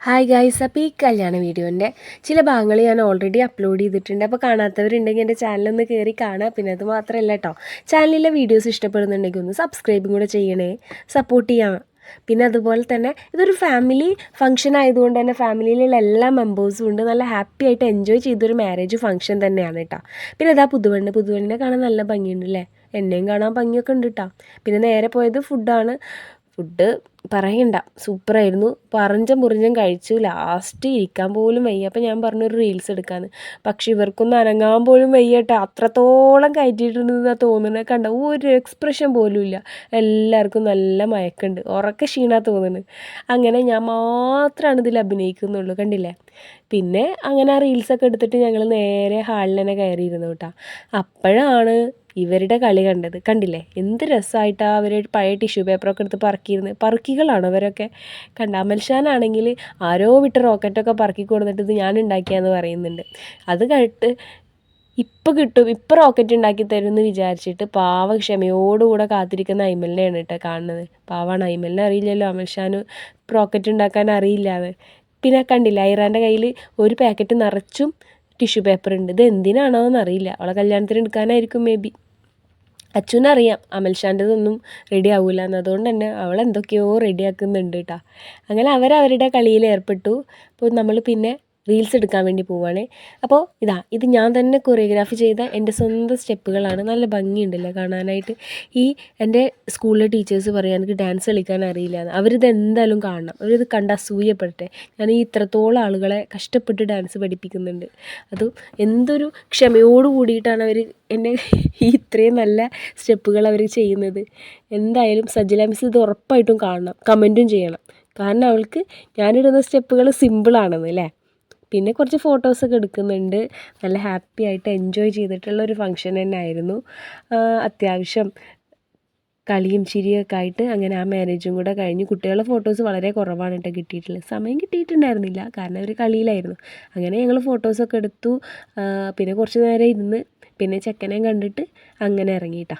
Hi guys അപ്പോൾ ഈ കല്യാണ വീഡിയോന്റെ ചില ഭാഗങ്ങൾ ഞാൻ ഓൾറെഡി അപ്ലോഡ് ചെയ്തിട്ടുണ്ട്. അപ്പോൾ കാണാത്തവരുണ്ടെങ്കിൽ എന്റെ ചാനലൊന്ന് കയറി കാണുക. പിന്നെ അത് മാത്രമല്ല കേട്ടോ ചാനലിലെ വീഡിയോസ് ഇഷ്ടപ്പെടുന്നുണ്ടെങ്കിൽ ഒന്ന് സബ്സ്ക്രൈബും കൂടെ ചെയ്യണേ. സപ്പോർട്ട് ചെയ്യാം. പിന്നെ അതുപോലെ തന്നെ ഇതൊരു ഫാമിലി ഫംഗ്ഷൻ ആയതുകൊണ്ട് തന്നെ ഫാമിലിയിലുള്ള എല്ലാ മെമ്പേഴ്സും ഉണ്ട്. നല്ല ഹാപ്പി ആയിട്ട് എൻജോയ് ചെയ്തൊരു മാരേജ് ഫംഗ്ഷൻ തന്നെയാണ് കേട്ടോ പിന്നെ അതാ പുതുവണ്ണ്. പുതുവണ്ണിനെ കാണാൻ നല്ല ഭംഗിയുണ്ട് അല്ലേ എന്നെയും കാണാൻ ഭംഗിയൊക്കെ ഉണ്ട് കേട്ടോ പിന്നെ നേരെ പോയത് ഫുഡാണ് ഫുഡ് പറയണ്ട. സൂപ്പറായിരുന്നു. പറഞ്ഞും മുറിഞ്ഞും കഴിച്ചു. ലാസ്റ്റ് ഇരിക്കാൻ പോലും വയ്യ. അപ്പം ഞാൻ പറഞ്ഞു ഒരു റീൽസ് എടുക്കാന്ന്. പക്ഷെ ഇവർക്കൊന്നും അനങ്ങാൻ പോലും വയ്യട്ടെ അത്രത്തോളം കയറ്റിയിട്ടുണ്ടെന്നാണ് തോന്നുന്നത് കണ്ട? ഒരു എക്സ്പ്രഷൻ പോലും ഇല്ല. എല്ലാവർക്കും നല്ല മയക്കുണ്ട്. ഉറക്ക ക്ഷീണ തോന്നുന്നത് അങ്ങനെ ഞാൻ മാത്രമാണ് ഇതിൽ അഭിനയിക്കുന്നുള്ളൂ. കണ്ടില്ലേ? പിന്നെ അങ്ങനെ ആ റീൽസൊക്കെ എടുത്തിട്ട് ഞങ്ങൾ നേരെ ഹാളിൽ തന്നെ കയറിയിരുന്നു കേട്ടോ അപ്പോഴാണ് ഇവരുടെ കളി കണ്ടത് കണ്ടില്ലേ? എന്ത് രസമായിട്ടാണ് അവർ പഴയ ടിഷ്യൂ പേപ്പറൊക്കെ എടുത്ത് പറക്കിയിരുന്നത് പറക്കികളാണ് അവരൊക്കെ? കണ്ട അമൽഷാനാണെങ്കിൽ ആരോ വിട്ട റോക്കറ്റൊക്കെ പറക്കി കൊടുത്തിട്ട് ഇത് ഞാൻ ഉണ്ടാക്കിയാന്ന് പറയുന്നുണ്ട്. അത് കേട്ട് ഇപ്പം കിട്ടും ഇപ്പം റോക്കറ്റ് ഉണ്ടാക്കി തരും എന്ന് വിചാരിച്ചിട്ട് പാവ ക്ഷമയോടുകൂടെ കാത്തിരിക്കുന്ന അയ്മലിനെയാണ് കേട്ടോ കാണുന്നത്. പാവാണ്. അയ്മലിനെ അറിയില്ലല്ലോ അമൽഷാന് റോക്കറ്റ് ഉണ്ടാക്കാൻ അറിയില്ലാതെ പിന്നെ കണ്ടില്ല ഐറാന്റെ കയ്യിൽ ഒരു പാക്കറ്റ് നിറച്ചും ടിഷ്യൂ പേപ്പർ ഉണ്ട്. ഇത് എന്തിനാണോ എന്നറിയില്ല അവളെ കല്യാണത്തിന് എടുക്കാനായിരിക്കും മേ ബി അച്ഛനറിയാം അമൽഷാന്റെതൊന്നും റെഡി ആവില്ല എന്ന്. അതുകൊണ്ട് തന്നെ അവൾ എന്തൊക്കെയോ റെഡിയാക്കുന്നുണ്ട് കേട്ടോ അങ്ങനെ അവരവരുടെ കളിയിൽ ഏർപ്പെട്ടു. അപ്പോൾ നമ്മൾ പിന്നെ റീൽസ് എടുക്കാൻ വേണ്ടി പോവുകയാണ് അപ്പോൾ ഇതാ ഇത് ഞാൻ തന്നെ കൊറിയോഗ്രാഫി ചെയ്ത എന്റെ സ്വന്തം സ്റ്റെപ്പുകളാണ്. നല്ല ഭംഗിയുണ്ടല്ലോ കാണാനായിട്ട്? ഈ എന്റെ സ്കൂളിലെ ടീച്ചേഴ്സ് പറയാൻ എനിക്ക് ഡാൻസ് കളിക്കാൻ അറിയില്ല. അവരിത് എന്തായാലും കാണണം. അവരിത് കണ്ട് അസൂയപ്പെടട്ടെ. ഞാൻ ഈ ഇത്രത്തോളം ആളുകളെ കഷ്ടപ്പെട്ട് ഡാൻസ് പഠിപ്പിക്കുന്നുണ്ട്. അതും എന്തൊരു ക്ഷമയോട് കൂടിയിട്ടാണ് അവർ എന്നെ ഈ ഇത്രയും നല്ല സ്റ്റെപ്പുകൾ അവർ ചെയ്യുന്നത്. എന്തായാലും സജില മിസ് ഇത് ഉറപ്പായിട്ടും കാണണം. കമന്റും ചെയ്യണം. കാരണം അവൾക്ക് ഞാനിടുന്ന സ്റ്റെപ്പുകൾ സിമ്പിളാണെന്ന് അല്ലേ? പിന്നെ കുറച്ച് ഫോട്ടോസൊക്കെ എടുക്കുന്നുണ്ട്. നല്ല ഹാപ്പി ആയിട്ട് എൻജോയ് ചെയ്തിട്ടുള്ള ഒരു ഫംഗ്ഷൻ തന്നെ ആയിരുന്നു അത്യാവശ്യം കളിയും ചിരിയൊക്കെ ആയിട്ട് അങ്ങനെ ആ മാരേജും കൂടെ കഴിഞ്ഞ് കുട്ടികളുടെ ഫോട്ടോസ് വളരെ കുറവാണ് കേട്ടോ കിട്ടിയിട്ടുള്ളത്. സമയം കിട്ടിയിട്ടുണ്ടായിരുന്നില്ല. കാരണം അവർ കളിയിലായിരുന്നു. അങ്ങനെ ഞങ്ങൾ ഫോട്ടോസൊക്കെ എടുത്തു. പിന്നെ കുറച്ച് നേരം ഇരുന്ന് പിന്നെ ചെക്കനെയും കണ്ടിട്ട് അങ്ങനെ ഇറങ്ങിയിട്ടാ